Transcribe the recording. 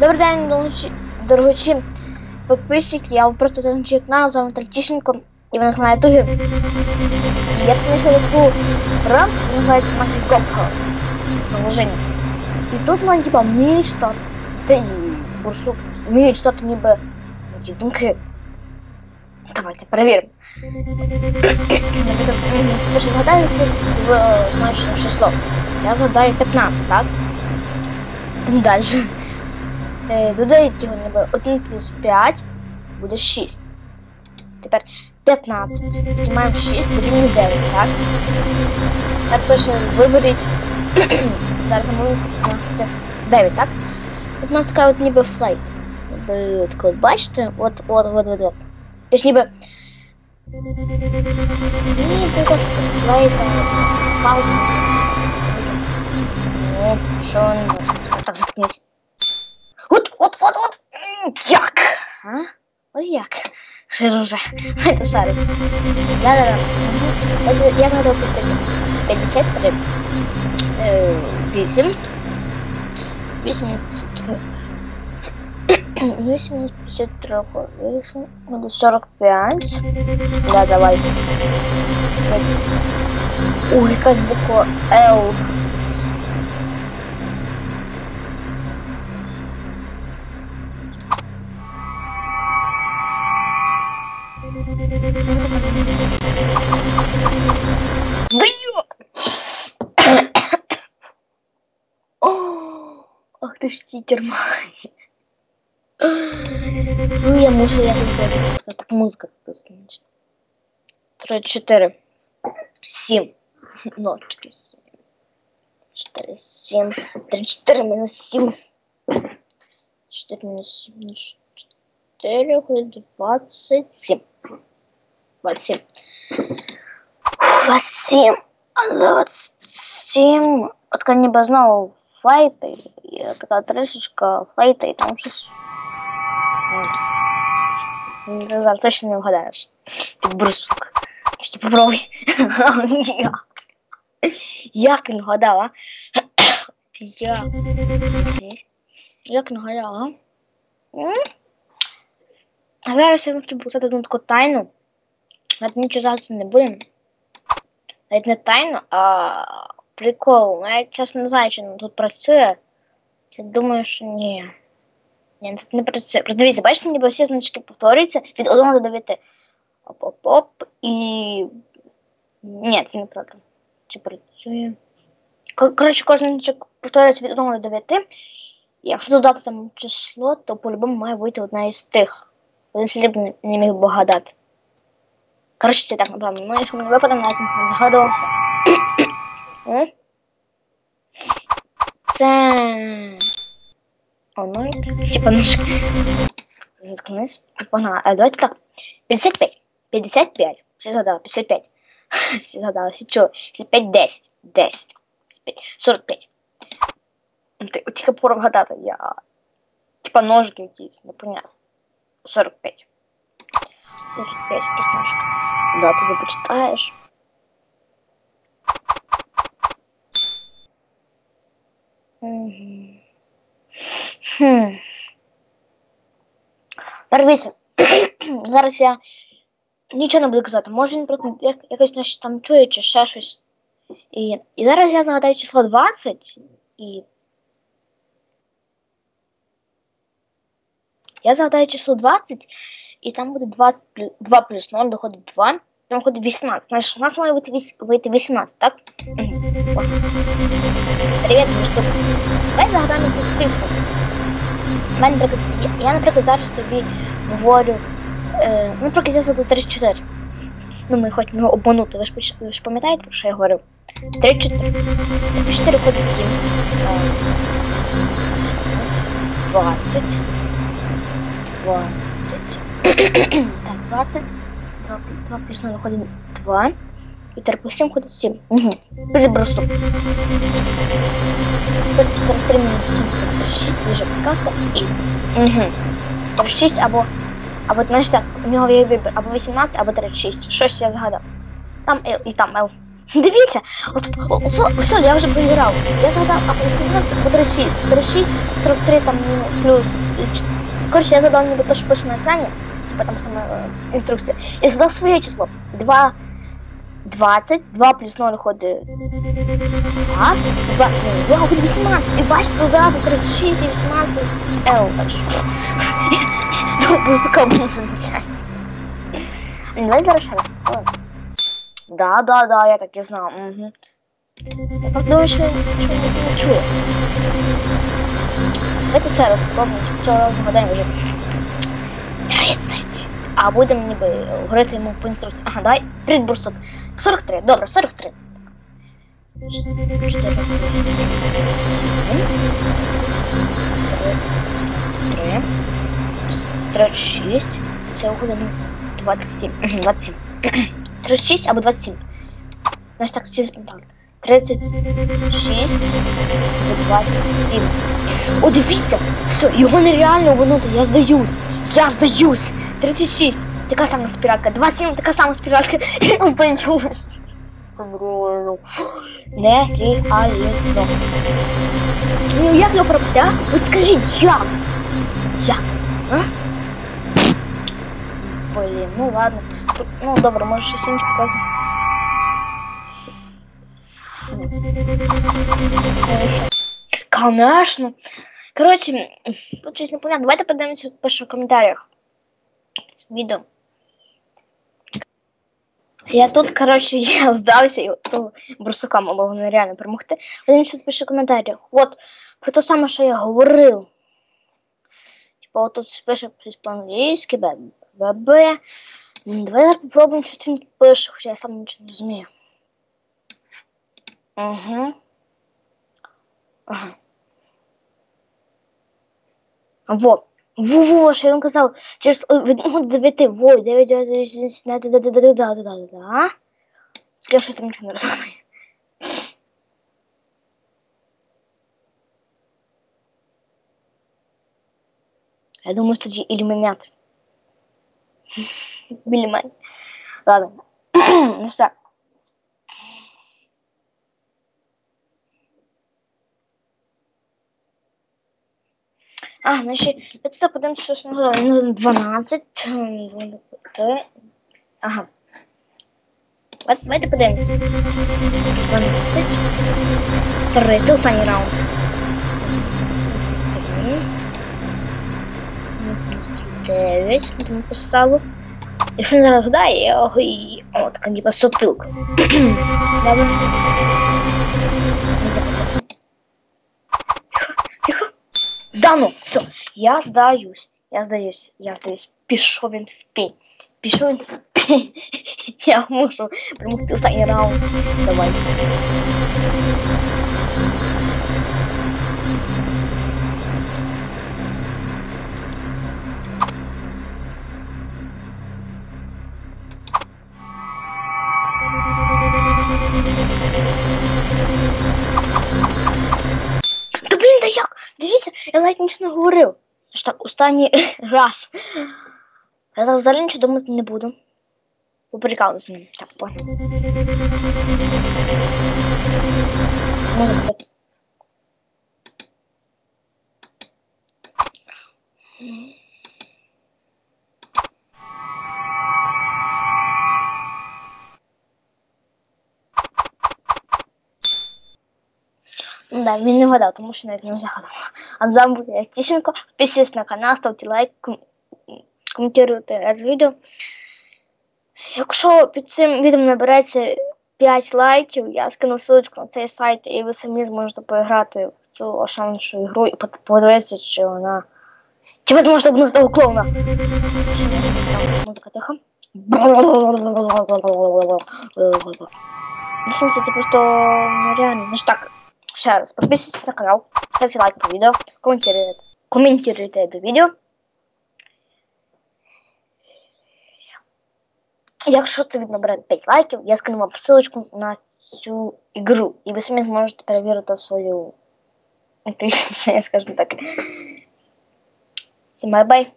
Добрий день, дорогочі, дорогочі підписчики. Я просто Тончик канал, з вами Тальчишенко, і ви на каналі Тугір. І я принесла таку програму, яка називається Мафі Гопко. Приложення. І тут нам типа вміють читати. Цей бурсук вміє читати ніби ті думки. Давайте перевіримо. Наприклад, м, перше згадаю якесь двозначне число. Я згадаю 15, так? Далі. Е, додають його ніби 1 плюс 5 буде 6. Тепер 15. Піднімаємо 6 дорівнює 9, так? Тепер пише виберіть. Зараз на цих 9, так? От у нас така от ніби флейт. Ніби от бачите, от, от, от, от, от. Тобто ніби ніби якась така флейта, палка. Ні, що не так заткнись. От, от, от, от. М, Як? А? Ой, як? Жир уже. Це зараз. Да-да-да. Это я згадав 53. 53. Е, 8. 83. 8 мінус 53. 8 буде 45. Да, давай. Ух, якась буква L. Ах ти ж читер май. Ну я мушу якось це сказати. Так музика закінчить. Три, чотири. Сім. Ночки. Сім. Чотири, сім. Три, чотири мінус сім. Чотири мінус сім. мінус Чотири буде двадцять сім. Двадцять сім. Двадцять сім. А двадцять От флейта, і така трішечка флейта, і там щось. Ти зараз точно не вгадаєш. Під брусок. Тільки попробуй. Як? Як він вгадав, а? Як? Як він вгадав, а? А зараз я хочу показати одну таку тайну. Навіть нічого зараз не будемо. Навіть не тайну, а прикол. Ну, Я чесно не знаю, чи тут працює. Я думаю, що ні. Ні, тут не працює. Дивіться, бачите, ніби всі значки повторюються від 1 до 9. Оп-оп-оп. І. Ні, це неправда. Чи працює? Коротше, кожен значок повторюється від 1 до 9. І якщо додати там число, то по-любому має вийти одна із тих. Один слід не, не міг би гадати. Коротше, це так напевно. Ну, якщо мені випаде, навіть не згадував. М? Це. О, ну, типа ножка. Заткнись. Погнали. А давайте так. 55. 55. Всі згадали. 55. Всі згадали. Всі чули. 55, 10. 10. 55. 45. Ну, Ти от тільки пору вгадати. Я... Типа ножки якісь, не поняв. 45. 45 якісь ножки. Да, ти не почитаєш. Дивіться, зараз я нічого не буду казати. Може він просто як, якось нас там чує чи ще щось. І, і зараз я згадаю число 20 і. Я згадаю число 20, і там буде 20 плюс 2 плюс 0 доходить 2. Там виходить 18. Значить, у нас має вийти, вийти 18, так? О. Привіт, Бурсук. Давай загадаємо якусь цифру. У мене, наприклад, я, наприклад, зараз тобі говорю, е, ну, наприклад, я задав 34. Ну, ми хочемо його обманути. Ви ж, ви ж пам'ятаєте, про що я говорив? 34. 34 ходить 7. 20. 20. так, 20. 2, 2 плюс 0 виходить 2. І 3 плюс 7 ходить 7. Угу. Перебросу. 143 мінус 7 буде 6, це вже підказка. І. Угу. 36 або. Або, знаєш так, у нього є вибір або 18, або 36. Щось я згадав. Там L і там L. Дивіться, от, о, о, все, я вже проіграв. Я згадав, а 18 по 36. 36, 43 там плюс. Коротше, я задав ніби те, що пише на екрані, типа там сама е, інструкція. Я задав своє число. 2, 20, 2 плюс 0 виходить 2, і 20 мінус 2 виходить 18. І бачите, зразу 36 і 18 L, так що. Ну, просто кому Давай зараз ще раз. Да, да, да, я так і знав. Угу. Я думаю, що, нас не чує. Давайте ще раз попробуємо, цього разу гадаємо вже 30. А будемо ніби говорити йому по інструкції. Ага, давай, привіт, бурсук. 43, добре, 43. Так. 4 33, 36. Це виходить у нас 27. Мгм, 27. 36 або 27. Значить так, всі запам'ятали. 36 або 27. О, дивіться! Все, його нереально обманути, я здаюсь. Я здаюсь. 36. Така сама спіралька. 27, така сама спіралька. Я здаюсь. Нереально. Нереально. Ну як його пробити, а? От скажіть, як? Як? А? Блін, ну ладно. Ну добре, може щось інше показати. Конечно. Короче, тут щось непонятно. Давайте подивимося, що пише в коментарях. З Відео. Я тут, короче, я здався, і то брусука могло нереально перемогти. Подивимося, тут пише в коментарях. От, про те саме, що я говорив. Типа, от тут пише щось по-англійськи, ББ. Давай попробуємо, що він пише, хоча я сам нічого не розумію. Угу. Ага. Во. Во-во, що я вам казав, через від 9, во, 9, 9, 9, 9, 9, 9, 9, 9, 9, 9, Я що там нічого не розумію. Я думаю, що це ілюмінат. Білімань. Ладно. ну все. А, ну ще, тут подивимося, що. Ну, 12, 3, ага. От, Давайте подивимося. 12, 3, це останній раунд. 3, 9, тому поставив. Якщо не зараз гадає, я його і... О, така ніби сопилка. Добре. Не Да ну, все, я здаюсь. Я здаюсь, я здаюсь. Пішов він в пень. Пішов він в пень. Я мушу примогти останній раунд. Давай. Аж так, останній раз. Я там взагалі нічого думати не буду. Поприкалу з ним. Так, понял. Музика так. Да, він не вгадав, тому що навіть не загадав. А з вами був я Тищенко. Підписуйтесь на канал, ставте лайк, ком... коментуйте відео. Якщо під цим відео набереться 5 лайків, я скину ссылочку на цей сайт, і ви самі зможете поіграти в цю ошаншу ігру і подивитися, чи вона. Чи ви зможете обнути того клоуна? Музика тихо. Дійсно, це просто нереально. Ну ж так, ще раз, підписуйтесь на канал, ставте лайк по відео, коментуйте, коментуйте до відео. Якщо це відео набере 5 лайків, я скину вам ссылочку на цю ігру. І ви самі зможете перевірити свою інтуїцію, скажімо так. Всім бай-бай.